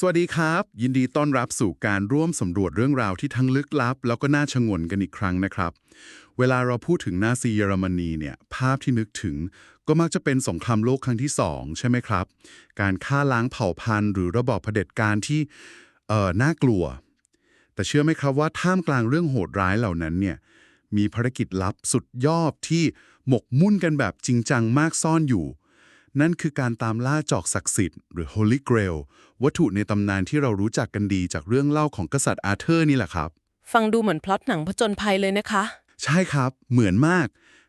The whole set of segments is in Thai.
สวัสดีครับ ยินดีต้อนรับสู่การร่วมสำรวจเรื่องราวที่ทั้งลึกลับ แล้วก็น่าชงนกันอีกครั้งนะครับ เวลาเราพูดถึงนาซีเยอรมนีเนี่ยภาพที่นึกถึง ก็มักจะเป็นสงครามโลกครั้งที่สองใช่ไหมครับ การฆ่าล้างเผ่าพันธุ์หรือระบอบเผด็จการที่เอ่อน่ากลัว แต่เชื่อไหมครับว่าท่ามกลางเรื่องโหดร้ายเหล่านั้นเนี่ยมีภารกิจลับสุดยอดที่หมกมุ่นกันแบบจริงจังมากซ่อนอยู่ นั่นคือการตามล่าจอกศักดิ์สิทธิ์หรือ Holy Grail วัตถุในตำนานที่เรารู้จักกันดีจากเรื่องเล่าของกษัตริย์อาเธอร์นี่แหละครับ ฟังดูเหมือนพล็อตหนังผจญภัยเลยนะคะ ใช่ครับ เหมือนมาก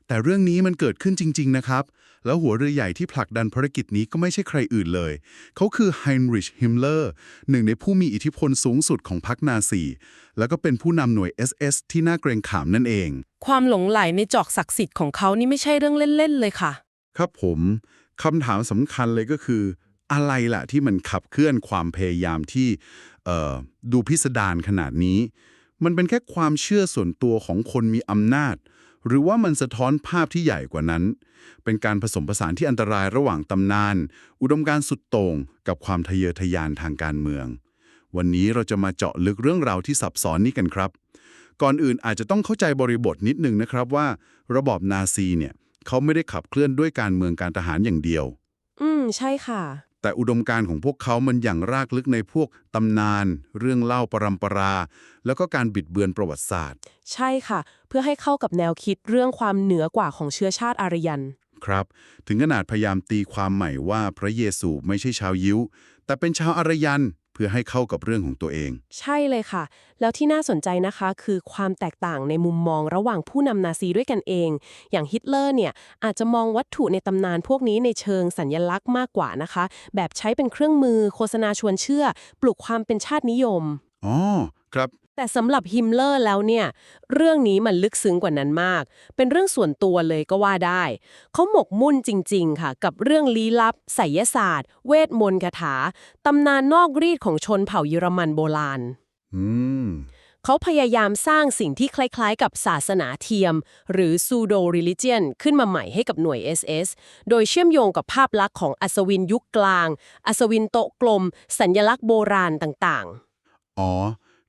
แต่เรื่องนี้มันเกิดขึ้นจริง ๆ นะครับ แล้วหัวเรือใหญ่ที่ผลักดันภารกิจนี้ก็ไม่ใช่ใครอื่นเลย เขาคือไฮนริชฮิมเลอร์หนึ่งในผู้มีอิทธิพลสูงสุดของพรรคนาซีแล้วก็เป็นผู้นำหน่วย SS ที่น่าเกรงขามนั่นเอง ความหลงไหลในจอกศักดิ์สิทธิ์ของเขานี่ไม่ใช่เรื่องเล่นๆเลยค่ะ ครับผม คำถามสำคัญเลยก็คือ อะไรล่ะที่มันขับเคลื่อนความพยายามที่ดูพิสดารขนาดนี้ มันเป็นแค่ความเชื่อส่วนตัวของคนมีอำนาจ หรือว่ามันสะท้อนภาพที่ใหญ่กว่านั้น เป็นการผสมผสานที่อันตรายระหว่างตำนาน อุดมการณ์สุดโต่งกับความทะเยอทะยานทางการเมือง วันนี้เราจะมาเจาะลึกเรื่องราวที่ซับซ้อนนี้กันครับ ก่อนอื่นอาจจะต้องเข้าใจบริบทนิดนึงนะครับว่า ระบอบนาซีเนี่ย เขาไม่ได้ขับเคลื่อนด้วยการเมืองการทหารอย่างเดียว อืม ใช่ค่ะ แต่อุดมการณ์ของพวกเขามันอย่างรากลึกในพวกตำนาน เรื่องเล่าปรำปรา แล้วก็การบิดเบือนประวัติศาสตร์ ใช่ค่ะ เพื่อให้เข้ากับแนวคิดเรื่องความเหนือกว่าของเชื้อชาติอารยัน ครับ ถึงขนาดพยายามตีความใหม่ว่าพระเยซูไม่ใช่ชาวยิวแต่เป็นชาวอารยัน เพื่อให้เข้ากับเรื่องของตัวเอง ใช่เลยค่ะ แล้วที่น่าสนใจนะคะคือความแตกต่างในมุมมองระหว่างผู้นำนาซีด้วยกันเอง อย่างฮิตเลอร์เนี่ยอาจจะมองวัตถุในตำนานพวกนี้ในเชิงสัญญลักษณ์มากกว่านะคะ แบบใช้เป็นเครื่องมือโฆษณาชวนเชื่อ ปลุกความเป็นชาตินิยม อ๋อ ครับ แต่สำหรับฮิมเลอร์แล้วเนี่ย เรื่องนี้มันลึกซึ้งกว่านั้นมาก เป็นเรื่องส่วนตัวเลยก็ว่าได้ เขาหมกมุ่นจริง ๆ ค่ะ กับเรื่องลี้ลับไสยศาสตร์ เวทมนต์คาถา ตำนานนอกรีดของชนเผ่าเยอรมันโบราณ อืมเขาพยายามสร้างสิ่งที่คล้ายๆ กับศาสนาเทียม หรือ pseudo religion ขึ้นมาใหม่ให้กับหน่วย SS โดยเชื่อมโยงกับภาพลักษณ์ของอัศวินยุคกลาง อัศวินโต๊ะกลม สัญญลักษณ์โบราณต่างๆ อ๋อ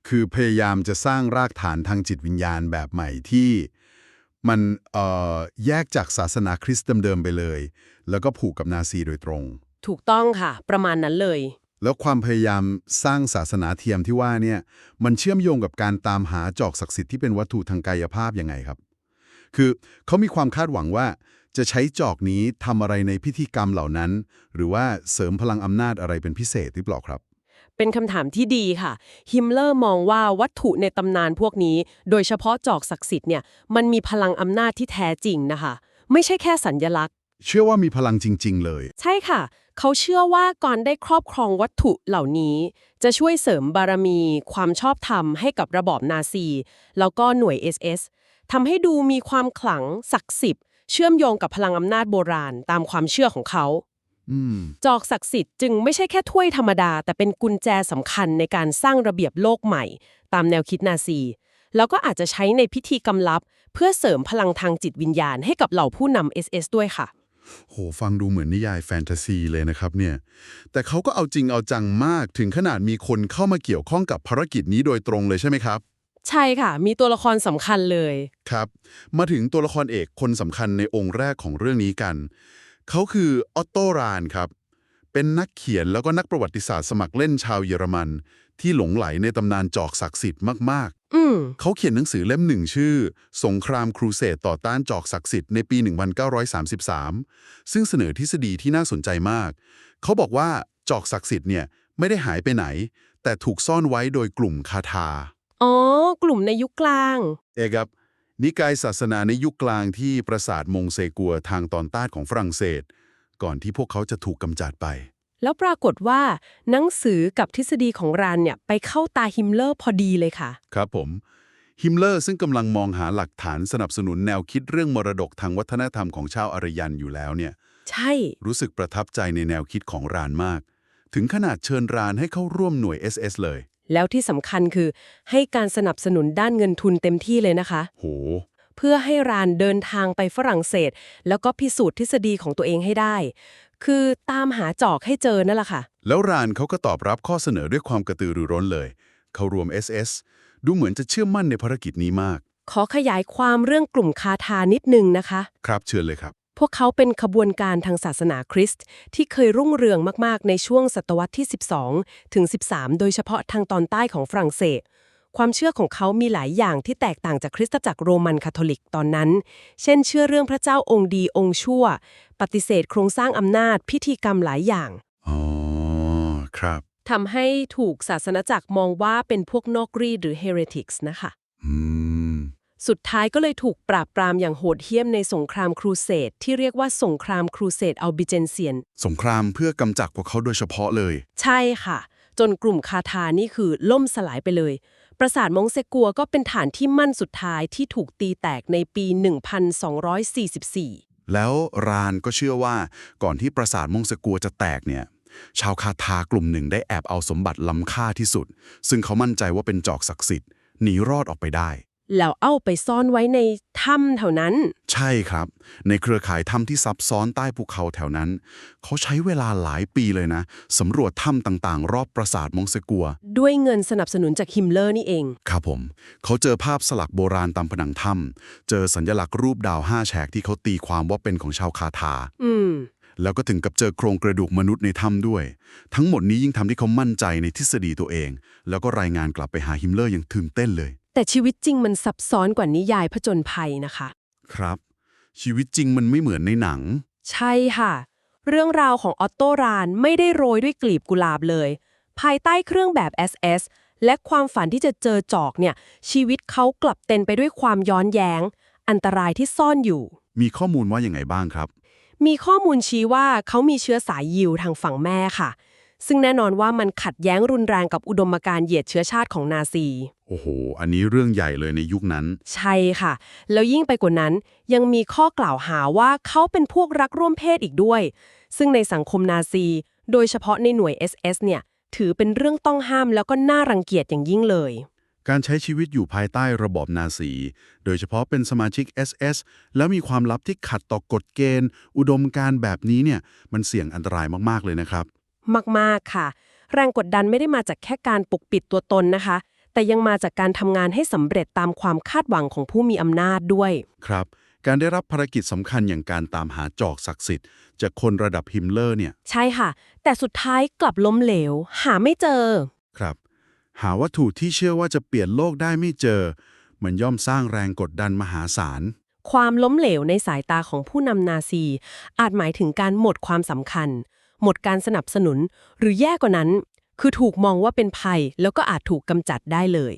คือพยายามจะสร้างรากฐานทางจิตวิญญาณแบบใหม่ที่มันเอ่อแยกจากศาสนาคริสต์เดิมๆไปเลย แล้วก็ผูกกับนาซีโดยตรง ถูกต้องค่ะ ประมาณนั้นเลย แล้วความพยายามสร้างศาสนาเทียมที่ว่าเนี่ยมันเชื่อมโยงกับการตามหาจอกศักดิ์สิทธิ์ที่เป็นวัตถุทางกายภาพยังไงครับ คือเขามีความคาดหวังว่าจะใช้จอกนี้ทำอะไรในพิธีกรรมเหล่านั้น หรือว่าเสริมพลังอำนาจอะไรเป็นพิเศษหรือเปล่าครับ เป็นคำถามที่ดีค่ะ ฮิมเลอร์มองว่าวัตถุในตำนานพวกนี้ โดยเฉพาะจอกศักดิ์สิทธิ์เนี่ย มันมีพลังอำนาจที่แท้จริงนะคะ ไม่ใช่แค่สัญญลักษณ์ เชื่อว่ามีพลังจริง ๆ เลย ใช่ค่ะ เขาเชื่อว่าการได้ครอบครองวัตถุเหล่านี้ จะช่วยเสริมบารมี ความชอบธรรมให้กับระบอบนาซี แล้วก็หน่วย SS ทำให้ดูมีความขลังศักดิ์สิทธิ์เชื่อมโยงกับพลังอำนาจโบราณตามความเชื่อของเขาอืม จอกศักดิ์สิทธิ์จึงไม่ใช่แค่ถ้วยธรรมดา แต่เป็นกุญแจสำคัญในการสร้างระเบียบโลกใหม่ ตามแนวคิดนาซี แล้วก็อาจจะใช้ในพิธีกรรมลับ เพื่อเสริมพลังทางจิตวิญญาณให้กับเหล่าผู้นำ SS ด้วยค่ะ โหฟังดูเหมือนนิยายแฟนตาซีเลยนะครับเนี่ย แต่เขาก็เอาจริงเอาจังมากถึงขนาดมีคนเข้ามาเกี่ยวข้องกับภารกิจนี้โดยตรงเลยใช่ไหมครับใช่ค่ะ มีตัวละครสำคัญเลย ครับ มาถึงตัวละครเอกคนสำคัญในองค์แรกของเรื่องนี้กัน เขาคือออตโตรานครับ เป็นนักเขียนแล้วก็นักประวัติศาสตร์สมัครเล่นชาวเยอรมัน ที่หลงไหลในตำนานจอกศักดิ์สิทธิ์มากอืมๆเขาเขียนหนังสือเล่มหนึ่งชื่อ สงครามครูเสดต่อต้านจอกศักดิ์สิทธิ์ในปี 1933 ซึ่งเสนอทฤษฎีที่น่าสนใจมาก เขาบอกว่าจอกศักดิ์สิทธิ์เนี่ยไม่ได้หายไปไหน แต่ถูกซ่อนไว้โดยกลุ่มคาทา อ๋อ กลุ่มในยุคกลาง เอกครับ นิกายศาสนาในยุคกลางที่ปราสาทมงเซกัวทางตอนใต้ของฝรั่งเศส ก่อนที่พวกเขาจะถูกกำจัดไป แล้วปรากฏว่า หนังสือกับทฤษฎีของรานเนี่ยไปเข้าตาฮิมเลอร์พอดีเลยค่ะ ครับผม ฮิมเลอร์ซึ่งกำลังมองหาหลักฐานสนับสนุนแนวคิดเรื่องมรดกทางวัฒนธรรมของชาวอารยันอยู่แล้วเนี่ย ใช่ รู้สึกประทับใจในแนวคิดของรานมาก ถึงขนาดเชิญรานให้เข้าร่วมหน่วย SS เลย แล้วที่สำคัญคือให้การสนับสนุนด้านเงินทุนเต็มที่เลยนะคะ โห เพื่อให้รานเดินทางไปฝรั่งเศส แล้วก็พิสูจน์ทฤษฎีของตัวเองให้ได้ คือตามหาจอกให้เจอนั่นแหละค่ะ แล้วรานเขาก็ตอบรับข้อเสนอด้วยความกระตือรือร้นเลย เขารวม SS ดูเหมือนจะเชื่อมั่นในภารกิจนี้มาก ขอขยายความเรื่องกลุ่มคาทานิดนึงนะคะ ครับเชิญเลยครับ พวกเขาเป็นขบวนการทางศาสนาคริสต์ที่เคยรุ่งเรืองมากๆ ในช่วงศตวรรษที่ 12 ถึง 13 โดยเฉพาะทางตอนใต้ของฝรั่งเศส ความเชื่อของเขามีหลายอย่างที่แตกต่างจากคริสตจักรโรมันคาทอลิกตอนนั้น เช่น เชื่อเรื่องพระเจ้าองค์ดีองค์ชั่ว ปฏิเสธโครงสร้างอำนาจพิธีกรรมหลายอย่าง อ๋อ ครับทำให้ถูกศาสนาจักรมองว่าเป็นพวกนอกรีดหรือ heretics นะคะ อืม สุดท้ายก็เลยถูกปราบปรามอย่างโหดเหี้ยมในสงครามครูเสดที่เรียกว่าสงครามครูเสดอัลบิเจนเซียน สงครามเพื่อกำจัดพวกเขาโดยเฉพาะเลย ใช่ค่ะ จนกลุ่มคาทานี่คือล่มสลายไปเลย ปราสาทมงเซกัวก็เป็นฐานที่มั่นสุดท้ายที่ถูกตีแตกในปี 1244แล้วรานก็เชื่อว่าก่อนที่ปราสาทมงสกัวจะแตกเนี่ย ชาวคาทากลุ่มหนึ่งได้แอบเอาสมบัติล้ำค่าที่สุด ซึ่งเขามั่นใจว่าเป็นจอกศักดิ์สิทธิ์หนีรอดออกไปได้ แล้วเอาไปซ่อนไว้ในถ้ำแถวนั้น ใช่ครับ ในเครือข่ายถ้ำที่ซับซ้อนใต้ภูเขาแถวนั้น เขาใช้เวลาหลายปีเลยนะสำรวจถ้ำต่างๆ รอบปราสาทมงสกัว ด้วยเงินสนับสนุนจากฮิมเลอร์นี่เอง ครับผม เขาเจอภาพสลักโบราณตามผนังถ้ำเจอสัญลักษณ์รูปดาวห้าแฉกที่เขาตีความว่าเป็นของชาวคาทา อืมแล้วก็ถึงกับเจอโครงกระดูกมนุษย์ในถ้ำด้วย ทั้งหมดนี้ยิ่งทำให้เขามั่นใจในทฤษฎีตัวเอง แล้วก็รายงานกลับไปหาฮิมเลอร์อย่างตื่นเต้นเลย แต่ชีวิตจริงมันซับซ้อนกว่านิยายผจญภัยนะคะ ครับ ชีวิตจริงมันไม่เหมือนในหนัง ใช่ค่ะ เรื่องราวของออตโตรานไม่ได้โรยด้วยกลีบกุหลาบเลย ภายใต้เครื่องแบบ SS และความฝันที่จะเจอจอกเนี่ย ชีวิตเขากลับเต็มไปด้วยความย้อนแย้ง อันตรายที่ซ่อนอยู่ มีข้อมูลว่าอย่างไงบ้างครับ มีข้อมูลชี้ว่าเขามีเชื้อสายยิวทางฝั่งแม่ค่ะ ซึ่งแน่นอนว่ามันขัดแย้งรุนแรงกับอุดมการณ์เหยียดเชื้อชาติของนาซี โอ้โห อันนี้เรื่องใหญ่เลยในยุคนั้น ใช่ค่ะ แล้วยิ่งไปกว่านั้นยังมีข้อกล่าวหาว่าเขาเป็นพวกรักร่วมเพศอีกด้วย ซึ่งในสังคมนาซี โดยเฉพาะในหน่วย SS เนี่ย ถือเป็นเรื่องต้องห้ามแล้วก็น่ารังเกียจอย่างยิ่งเลย การใช้ชีวิตอยู่ภายใต้ระบอบนาซี โดยเฉพาะเป็นสมาชิก SS แล้วมีความลับที่ขัดต่อกฎเกณฑ์ อุดมการณ์แบบนี้เนี่ย มันเสี่ยงอันตรายมากๆเลยนะครับ มาก ๆ ค่ะ แรงกดดันไม่ได้มาจากแค่การปกปิดตัวตนนะคะ แต่ยังมาจากการทำงานให้สำเร็จตามความคาดหวังของผู้มีอำนาจด้วย ครับ การได้รับภารกิจสำคัญอย่างการตามหาจอกศักดิ์สิทธิ์ จากคนระดับฮิมเลอร์เนี่ย ใช่ค่ะ แต่สุดท้ายกลับล้มเหลว หาไม่เจอ ครับ หาวัตถุที่เชื่อว่าจะเปลี่ยนโลกได้ไม่เจอ มันย่อมสร้างแรงกดดันมหาศาลความล้มเหลวในสายตาของผู้นำนาซี อาจหมายถึงการหมดความสำคัญ หมดการสนับสนุน หรือแย่กว่านั้น คือถูกมองว่าเป็นภัย แล้วก็อาจถูกกำจัดได้เลย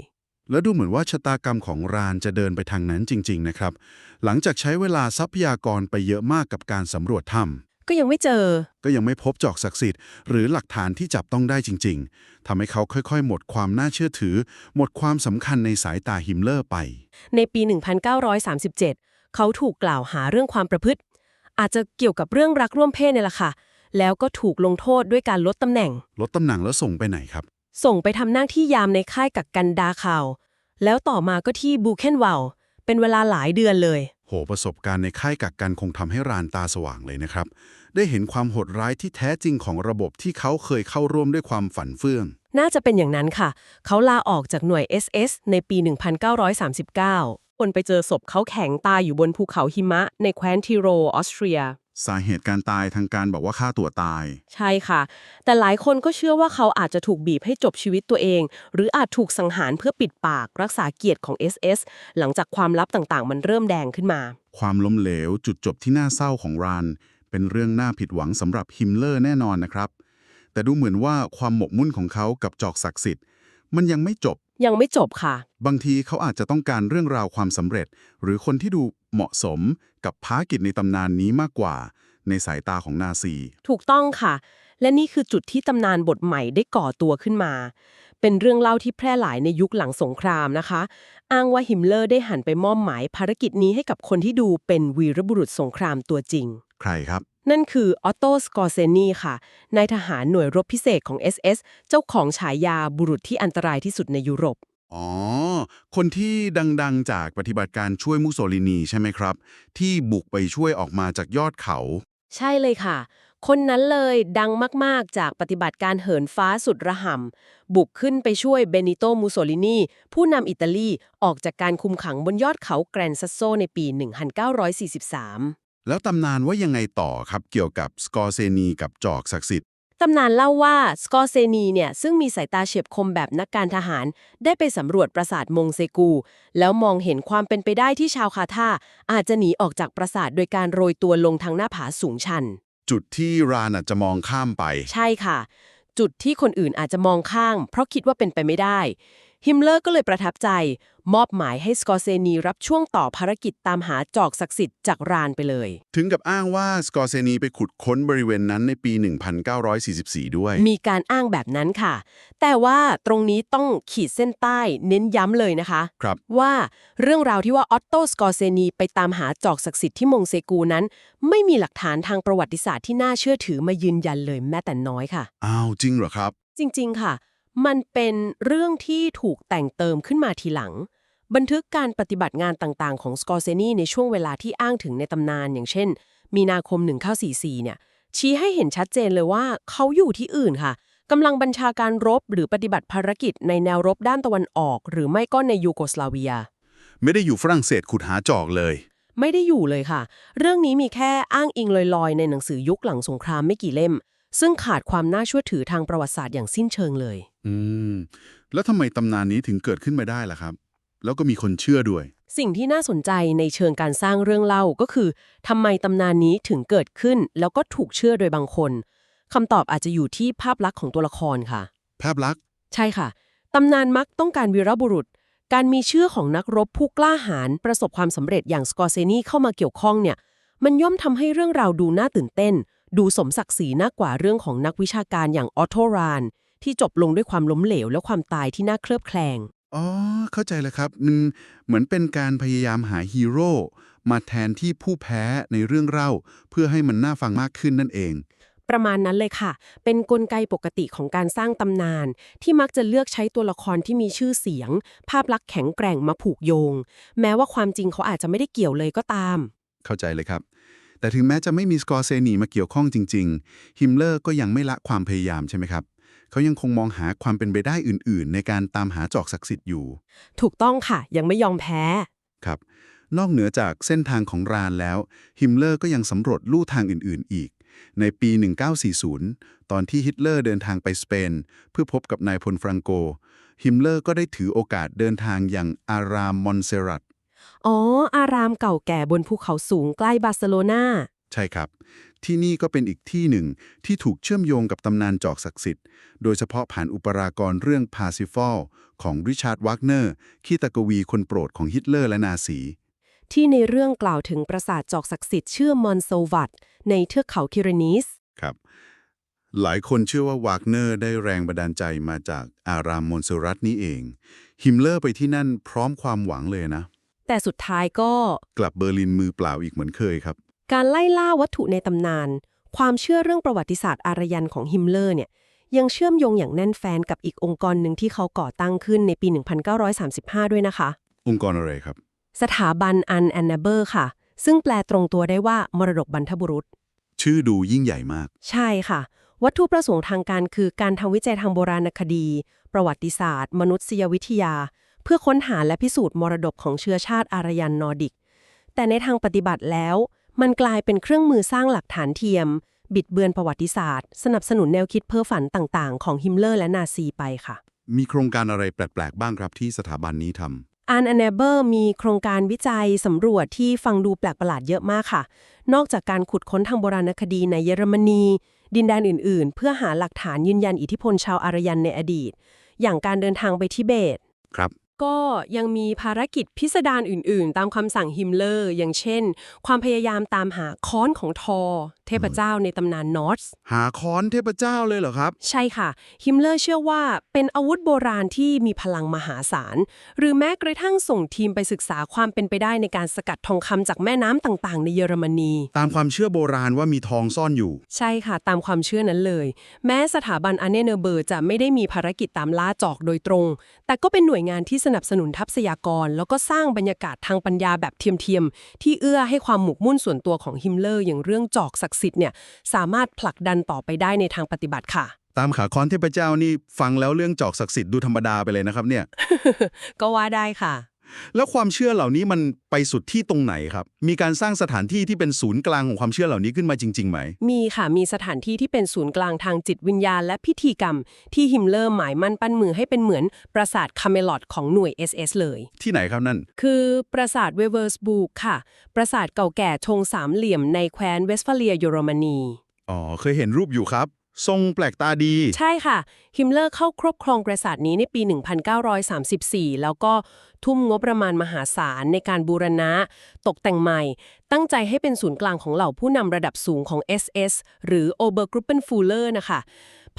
แล้วดูเหมือนว่าชะตากรรมของรานจะเดินไปทางนั้นจริง ๆ นะครับ หลังจากใช้เวลาทรัพยากรไปเยอะมากกับการสำรวจถ้ำก็ยังไม่เจอ ก็ยังไม่พบจอกศักดิ์สิทธิ์ หรือหลักฐานที่จับต้องได้จริง ๆ ทำให้เขาค่อยๆ หมดความน่าเชื่อถือ หมดความสำคัญในสายตาฮิมเลอร์ไป ในปี 1937 เขาถูกกล่าวหาเรื่องความประพฤติ อาจจะเกี่ยวกับเรื่องรักร่วมเพศเนี่ยแหละค่ะ แล้วก็ถูกลงโทษด้วยการลดตำแหน่ง ลดตำแหน่งแล้วส่งไปไหนครับ ส่งไปทำหน้าที่ยามในค่ายกักกันดาคาว แล้วต่อมาก็ที่บูเคนวาลเป็นเวลาหลายเดือนเลย โหประสบการณ์ในค่ายกักกันคงทำให้รานตาสว่างเลยนะครับ ได้เห็นความโหดร้ายที่แท้จริงของระบบที่เขาเคยเข้าร่วมด้วยความฝันเฟื่อง น่าจะเป็นอย่างนั้นค่ะ เขาลาออกจากหน่วย SS ในปี 1939 คนไปเจอศพเขาแข็งตายอยู่บนภูเขาหิมะในแคว้นทิโรออสเตรีย สาเหตุการตายทางการบอกว่าฆ่าตัวตาย ใช่ค่ะ แต่หลายคนก็เชื่อว่าเขาอาจจะถูกบีบให้จบชีวิตตัวเอง หรืออาจถูกสังหารเพื่อปิดปากรักษาเกียรติของ SS หลังจากความลับต่างๆ มันเริ่มแดงขึ้นมา ความล้มเหลวจุดจบที่น่าเศร้าของรานเป็นเรื่องน่าผิดหวังสำหรับฮิมเลอร์แน่นอนนะครับ แต่ดูเหมือนว่าความหมกมุ่นของเขากับจอกศักดิ์สิทธิ์ มันยังไม่จบ ยังไม่จบค่ะ บางทีเขาอาจจะต้องการเรื่องราวความสำเร็จ หรือคนที่ดูเหมาะสมกับภารกิจในตำนานนี้มากกว่า ในสายตาของนาซี ถูกต้องค่ะ และนี่คือจุดที่ตำนานบทใหม่ได้ก่อตัวขึ้นมา เป็นเรื่องเล่าที่แพร่หลายในยุคหลังสงครามนะคะ อ้างว่าฮิมเลอร์ได้หันไปมอบหมายภารกิจนี้ให้กับคนที่ดูเป็นวีรบุรุษสงครามตัวจริง ใครครับ นั่นคือออตโตสกอร์เซนีค่ะ นายทหารหน่วยรบพิเศษของ SS เจ้าของฉายาบุรุษที่อันตรายที่สุดในยุโรป อ๋อ คนที่ดังๆจากปฏิบัติการช่วยมุสโสลินีใช่ไหมครับ ที่บุกไปช่วยออกมาจากยอดเขา ใช่เลยค่ะ คนนั้นเลยดังมากๆจากปฏิบัติการเหินฟ้าสุดระห่ำบุกขึ้นไปช่วยเบนิโตมูโซลินีผู้นำอิตาลีออกจากการคุมขังบนยอดเขาแกรนซัสโซในปี 1943 แล้วตำนานว่ายังไงต่อครับเกี่ยวกับสกอร์เซนีกับจอกศักดิ์สิทธิ์ตำนานเล่าว่าสกอร์เซนีเนี่ยซึ่งมีสายตาเฉียบคมแบบนักการทหาร ได้ไปสำรวจปราสาทมงเซกู แล้วมองเห็นความเป็นไปได้ที่ชาวคาธาอาจจะหนีออกจากปราสาทโดยการโรยตัวลงทางหน้าผาสูงชัน จุดที่รานอาจจะมองข้ามไป ใช่ค่ะ จุดที่คนอื่นอาจจะมองข้าง เพราะคิดว่าเป็นไปไม่ได้ ฮิมเลอร์ก็เลยประทับใจ มอบหมายให้สกอร์เซนีรับช่วงต่อภารกิจตามหาจอกศักดิ์สิทธิ์จากรานไปเลย ถึงกับอ้างว่าสกอร์เซนีไปขุดค้นบริเวณนั้นในปี 1944 ด้วย มีการอ้างแบบนั้นค่ะ แต่ว่าตรงนี้ต้องขีดเส้นใต้เน้นย้ำเลยนะคะครับว่าเรื่องราวที่ว่าออตโตสกอร์เซนีไปตามหาจอกศักดิ์สิทธิ์ที่มงเซกูนั้น ไม่มีหลักฐานทางประวัติศาสตร์ที่น่าเชื่อถือมายืนยันเลยแม้แต่น้อยค่ะ อ้าวจริงเหรอครับ จริง ๆ ค่ะ มันเป็นเรื่องที่ถูกแต่งเติมขึ้นมาทีหลัง บันทึกการปฏิบัติงานต่างๆ ของสกอร์เซนีในช่วงเวลาที่อ้างถึงในตำนาน อย่างเช่น มีนาคม 1944 เนี่ย ชี้ให้เห็นชัดเจนเลยว่าเขาอยู่ที่อื่นค่ะกำลังบัญชาการรบหรือปฏิบัติภารกิจในแนวรบด้านตะวันออก หรือไม่ก็ในยูโกสลาเวีย ไม่ได้อยู่ฝรั่งเศสขุดหาจอกเลย ไม่ได้อยู่เลยค่ะ เรื่องนี้มีแค่อ้างอิงลอยๆ ในหนังสือยุคหลังสงครามไม่กี่เล่ม ซึ่งขาดความน่าเชื่อถือทางประวัติศาสตร์อย่างสิ้นเชิงเลย อืม แล้วทำไมตำนานนี้ถึงเกิดขึ้นมาได้ล่ะครับ แล้วก็มีคนเชื่อด้วย สิ่งที่น่าสนใจในเชิงการสร้างเรื่องเล่าก็คือทำไมตำนานนี้ถึงเกิดขึ้น แล้วก็ถูกเชื่อโดยบางคนคำตอบอาจจะอยู่ที่ภาพลักษณ์ของตัวละครค่ะ ภาพลักษณ์ ใช่ค่ะ ตำนานมักต้องการวีรบุรุษ การมีชื่อของนักรบผู้กล้าหาญประสบความสำเร็จอย่างสกอร์เซนีเข้ามาเกี่ยวข้องเนี่ย มันย่อมทำให้เรื่องราวดูน่าตื่นเต้น ดูสมศักดิ์ศรีมากกว่าเรื่องของนักวิชาการอย่างออโตราน ที่จบลงด้วยความล้มเหลวและความตายที่น่าเคลือบแคลง อ๋อ เข้าใจแล้วครับนึงเหมือนเป็นการพยายามหาฮีโร่มาแทนที่ผู้แพ้ในเรื่องเล่า เพื่อให้มันน่าฟังมากขึ้นนั่นเอง ประมาณนั้นเลยค่ะ เป็นนกลไกปกติของการสร้างตำนาน ที่มักจะเลือกใช้ตัวละครที่มีชื่อเสียง ภาพลักษณ์แข็งแกร่งมาผูกโยง แม้ว่าความจริงเขาอาจจะไม่ได้เกี่ยวเลยก็ตาม เข้าใจเลยครับ แต่ถึงแม้จะไม่มีสกอร์เซนีมาเกี่ยวข้องจริง ๆ ฮิมเลอร์ก็ยังไม่ละความพยายามใช่ไหมครับ เขายังคงมองหาความเป็นไปได้อื่น ๆ ในการตามหาจอกศักดิ์สิทธิ์อยู่ ถูกต้องค่ะ ยังไม่ยอมแพ้ ครับ นอกเหนือจากเส้นทางของรานแล้ว ฮิมเลอร์ก็ยังสำรวจลู่ทางอื่น ๆ อีก ในปี 1940 ตอนที่ฮิตเลอร์เดินทางไปสเปน เพื่อพบกับนายพลฟรังโก ฮิมเลอร์ก็ได้ถือโอกาสเดินทางยังอารามมอนเซรัต อ๋อ อารามเก่าแก่บนภูเขาสูงใกล้บาร์เซโลนาใช่ครับ ที่นี่ก็เป็นอีกที่หนึ่งที่ถูกเชื่อมโยงกับตำนานจอกศักดิ์สิทธิ์ โดยเฉพาะผ่านอุปรากรเรื่องพาซิฟอลของริชาร์ดวากเนอร์ขี้ตะกวีคนโปรดของฮิตเลอร์และนาซีที่ในเรื่องกล่าวถึงปราสาทจอกศักดิ์สิทธิ์ชื่อมอนโซวัตในเทือกเขาคิรนิสครับ หลายคนเชื่อว่าวากเนอร์ได้แรงบันดาลใจมาจากอารามมอนเซรัตนี้เอง ฮิมเลอร์ไปที่นั่นพร้อมความหวังเลยนะ แต่สุดท้ายก็ กลับเบอร์ลินมือเปล่าอีกเหมือนเคยครับ การไล่ล่าวัตถุในตำนาน ความเชื่อเรื่องประวัติศาสตร์อารยันของฮิมเลอร์เนี่ยยังเชื่อมโยงอย่างแน่นแฟนกับอีกองค์กรหนึ่งที่เขาก่อตั้งขึ้นในปี 1935 ด้วยนะคะ องค์กรอะไรครับ สถาบันอันแอนนาเบอร์ค่ะ ซึ่งแปลตรงตัวได้ว่ามรดกบรรพบุรุษ ชื่อดูยิ่งใหญ่มาก ใช่ค่ะ วัตถุประสงค์ทางการคือการทำวิจัยทางโบราณคดี ประวัติศาสตร์ มนุษยวิทยาเพื่อค้นหาและพิสูจน์มรดกของเชื้อชาติอารยันนอร์ดิก แต่ในทางปฏิบัติแล้ว มันกลายเป็นเครื่องมือสร้างหลักฐานเทียม บิดเบือนประวัติศาสตร์ สนับสนุนแนวคิดเพ้อฝันต่างๆ ของฮิมเลอร์และนาซีไปค่ะ มีโครงการอะไรแปลก ๆ บ้างครับที่สถาบันนี้ทำอัน n a b l e มีโครงการวิจัยสำรวจที่ฟังดูแปลกประหลาดเยอะมากค่ะ นอกจากการขุดค้นทางโบราณคดีในเยอรมนี ดินแดนอื่นๆ เพื่อหาหลักฐานยืนยันอิทธิพลชาวอารยันในอดีต อย่างการเดินทางไปทิเบต ครับ ก็ยังมีภารกิจพิสดารอื่น ๆ ตามคำสั่งฮิมเลอร์ อย่างเช่น ความพยายามตามหาค้อนของทอ เทพเจ้าในตำนานนอร์สหาค้อนเทพเจ้าเลยเหรอครับ ใช่ค่ะ ฮิมเลอร์เชื่อว่าเป็นอาวุธโบราณที่มีพลังมหาศาล หรือแม้กระทั่งส่งทีมไปศึกษาความเป็นไปได้ในการสกัดทองคำจากแม่น้ำต่าง ๆ ในเยอรมนี ตามความเชื่อโบราณว่ามีทองซ่อนอยู่ ใช่ค่ะ ตามความเชื่อนั้นเลย แม้สถาบันอันเนเนอร์เบอร์จะไม่ได้มีภารกิจตามล่าจอกโดยตรง แต่ก็เป็นหน่วยงานที่สนับสนุนทัพพยากร แล้วก็สร้างบรรยากาศทางปัญญาแบบเทียมๆ ที่เอื้อให้ความหมกมุ่นส่วนตัวของฮิมเลอร์ อย่างเรื่องจอกศักดิ์สิทธิ์เนี่ยสามารถผลักดันต่อไปได้ในทางปฏิบัติค่ะ ตามขาค้อนเทพเจ้านี่ฟังแล้วเรื่องจอกศักดิ์สิทธิ์ดูธรรมดาไปเลยนะครับเนี่ย ก็ว่าได้ค่ะ แล้วความเชื่อเหล่านี้มันไปสุดที่ตรงไหนครับ มีการสร้างสถานที่ที่เป็นศูนย์กลางของความเชื่อเหล่านี้ขึ้นมาจริงๆไหม มีค่ะ มีสถานที่ที่เป็นศูนย์กลางทางจิตวิญญาณ และพิธีกรรม ที่ฮิมเลอร์หมายมั่นปั้นมือให้เป็นเหมือนปราสาทคาเมลอดของหน่วย SS เลย ที่ไหนครับนั่น คือปราสาทเวเวอร์สบูกค่ะ ปราสาทเก่าแก่ธงสามเหลี่ยมในแคว้นเวสต์ฟาเลียเยอรมนี อ๋อ เคยเห็นรูปอยู่ครับ ทรงแปลกตาดี ใช่ค่ะ ฮิมเลอร์เข้าครอบครองปราสาทนี้ในปี 1934 แล้วก็ทุ่มงบประมาณมหาศาลในการบูรณะ ตกแต่งใหม่ ตั้งใจให้เป็นศูนย์กลางของเหล่าผู้นำระดับสูงของ SS หรือ Obergruppenführer นะคะ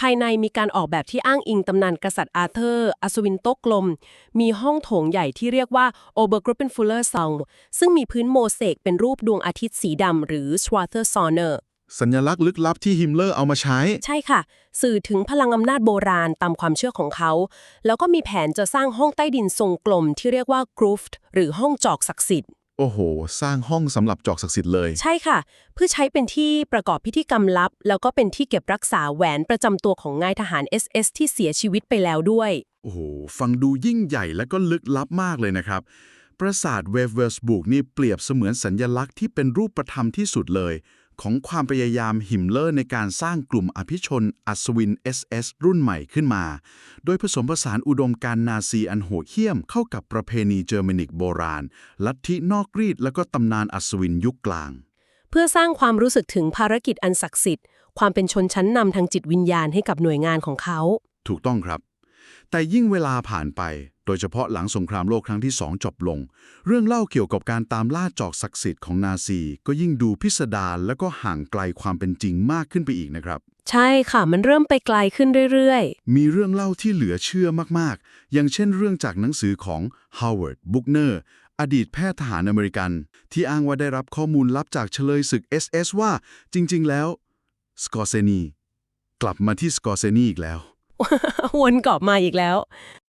ภายในมีการออกแบบที่อ้างอิงตำนานกษัตริย์อาเธอร์ อัศวินโต๊ะกลม มีห้องโถงใหญ่ที่เรียกว่า Obergruppenführer Saal ซึ่งมีพื้นโมเสกเป็นรูปดวงอาทิตย์สีดำหรือ Schwarzer Sonne สัญลักษณ์ลึกลับที่ฮิมเลอร์เอามาใช้ ใช่ค่ะ สื่อถึงพลังอำนาจโบราณตามความเชื่อของเขา แล้วก็มีแผนจะสร้างห้องใต้ดินทรงกลมที่เรียกว่า Grooved หรือห้องจอกศักดิ์สิทธิ์ โอ้โห สร้างห้องสำหรับจอกศักดิ์สิทธิ์เลย ใช่ค่ะ เพื่อใช้เป็นที่ประกอบพิธีกรรมลับ แล้วก็เป็นที่เก็บรักษาแหวนประจำตัวของนายทหาร SS ที่เสียชีวิตไปแล้วด้วย โอ้โห ฟังดูยิ่งใหญ่และก็ลึกลับมากเลยนะครับ ปราสาทเวเวอร์สบุกนี่เปรียบเสมือนสัญญลักษณ์ที่เป็นรูปธรรมที่สุดเลย ของความพยายามหิมเลอร์ในการสร้างกลุ่มอภิชนอัศวิน SS รุ่นใหม่ขึ้นมา โดยผสมผสานอุดมการณ์นาซีอันโหดเหี้ยมเข้ากับประเพณีเจอร์มนิกโบราณ ลัทธินอกรีดและก็ตำนานอัศวินยุคกลาง เพื่อสร้างความรู้สึกถึงภารกิจอันศักดิ์สิทธิ์ ความเป็นชนชั้นนำทางจิตวิญญาณให้กับหน่วยงานของเขา ถูกต้องครับ แต่ยิ่งเวลาผ่านไป โดยเฉพาะหลังสงครามโลกครั้งที่สองจบลง เรื่องเล่าเกี่ยวกับการตามล่าจอกศักดิ์สิทธิ์ของนาซี ก็ยิ่งดูพิสดารและก็ห่างไกลความเป็นจริงมากขึ้นไปอีกนะครับ ใช่ค่ะมันเริ่มไปไกลขึ้นเรื่อยๆ มีเรื่องเล่าที่เหลือเชื่อมากๆ อย่างเช่นเรื่องจากหนังสือของ Howard Buchner อดีตแพทย์ทหารอเมริกัน ที่อ้างว่าได้รับข้อมูลลับจากเฉลยศึก SS ว่าจริง ๆ แล้วสกอร์เซนีกลับมาที่สกอร์เซนีอีกแล้ว วนกลับมาอีกแล้ว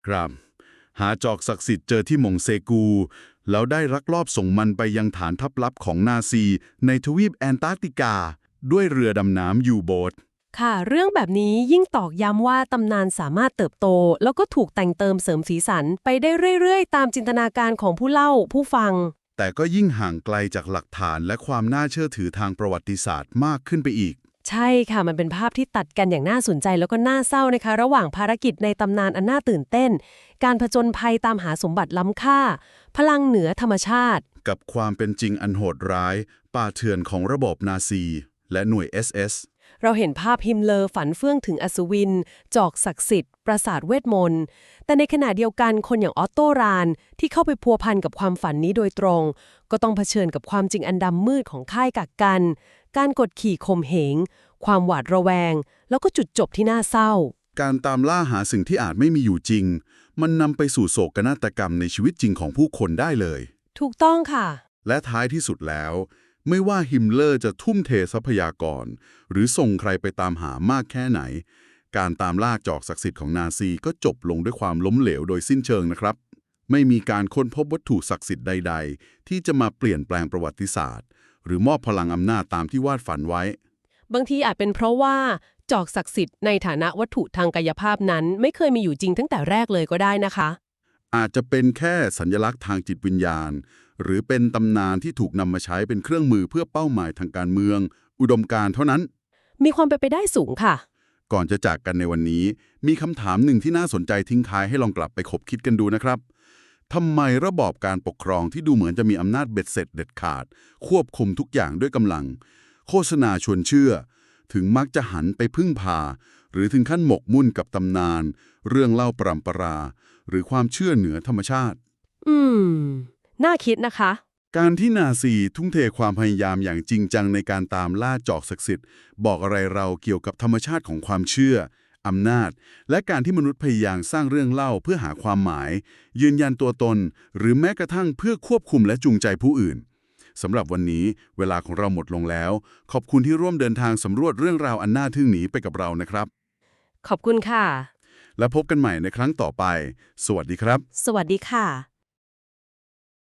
ครับ หาจอกศักดิ์สิทธิ์เจอที่หมงเซกู แล้วได้ลักลอบส่งมันไปยังฐานทัพลับของนาซี ในทวีปแอนตาร์กติกา ด้วยเรือดำน้ำยูโบทค่ะ เรื่องแบบนี้ยิ่งตอกย้ำว่าตำนานสามารถเติบโต แล้วก็ถูกแต่งเติมเสริมสีสันไปได้เรื่อยๆ ตามจินตนาการของผู้เล่าผู้ฟัง แต่ก็ยิ่งห่างไกลจากหลักฐานและความน่าเชื่อถือทางประวัติศาสตร์มากขึ้นไปอีก ใช่ค่ะมันเป็นภาพที่ตัดกันอย่างน่าสนใจแล้วก็น่าเศร้านะคะ ระหว่างภารกิจในตำนานอันน่าตื่นเต้น การผจญภัยตามหาสมบัติล้ำค่า พลังเหนือธรรมชาติ กับความเป็นจริงอันโหดร้าย ป่าเถื่อนของระบบนาซี และหน่วย SS เราเห็นภาพฮิมเลอร์ฝันเฟื่องถึงอัศวิน จอกศักดิ์สิทธิ์ ปราสาทเวทมนต์ แต่ในขณะเดียวกันคนอย่างออตโตราน ที่เข้าไปพัวพันกับความฝันนี้โดยตรง ก็ต้องเผชิญกับความจริงอันดำมืดของค่ายกักกัน การกดขี่ข่มเหง ความหวาดระแวง แล้วก็จุดจบที่น่าเศร้า การตามล่าหาสิ่งที่อาจไม่มีอยู่จริง มันนำไปสู่โศกนาฏกรรมในชีวิตจริงของผู้คนได้เลย ถูกต้องค่ะ และท้ายที่สุดแล้ว ไม่ว่าฮิมเลอร์จะทุ่มเททรัพยากร หรือส่งใครไปตามหามากแค่ไหน การตามล่าจอกศักดิ์สิทธิ์ของนาซีก็จบลงด้วยความล้มเหลวโดยสิ้นเชิงนะครับ ไม่มีการค้นพบวัตถุศักดิ์สิทธิ์ใด ๆ ที่จะมาเปลี่ยนแปลงประวัติศาสตร์ หรือมอบพลังอำนาจตามที่วาดฝันไว้ บางทีอาจเป็นเพราะว่า จอกศักดิ์สิทธิ์ในฐานะวัตถุทางกายภาพนั้น ไม่เคยมีอยู่จริงตั้งแต่แรกเลยก็ได้นะคะ อาจจะเป็นแค่สัญลักษณ์ทางจิตวิญญาณ หรือเป็นตำนานที่ถูกนำมาใช้เป็นเครื่องมือเพื่อเป้าหมายทางการเมือง อุดมการณ์เท่านั้น มีความเป็นไปได้สูงค่ะ ก่อนจะจากกันในวันนี้ มีคำถามหนึ่งที่น่าสนใจทิ้งท้ายให้ลองกลับไปคบคิดกันดูนะครับ ทำไมระบอบการปกครองที่ดูเหมือนจะมีอำนาจเบ็ดเสร็จเด็ดขาด ควบคุมทุกอย่างด้วยกำลัง โฆษณาชวนเชื่อ ถึงมักจะหันไปพึ่งพา หรือถึงขั้นหมกมุ่นกับตำนาน เรื่องเล่าปรำปรา หรือความเชื่อเหนือธรรมชาติ อืม น่าคิดนะคะ การที่นาซีทุ่มเทความพยายามอย่างจริงจังในการตามล่าจอกศักดิ์สิทธิ์บอกอะไรเราเกี่ยวกับธรรมชาติของความเชื่อ อำนาจ และการที่มนุษย์พยายามสร้างเรื่องเล่าเพื่อหาความหมาย ยืนยันตัวตน หรือแม้กระทั่งเพื่อควบคุมและจูงใจผู้อื่นสำหรับวันนี้เวลาของเราหมดลงแล้ว ขอบคุณที่ร่วมเดินทางสำรวจเรื่องราวอันน่าทึ่งนี้ไปกับเรานะครับ ขอบคุณค่ะ และพบกันใหม่ในครั้งต่อไป สวัสดีครับ สวัสดีค่ะ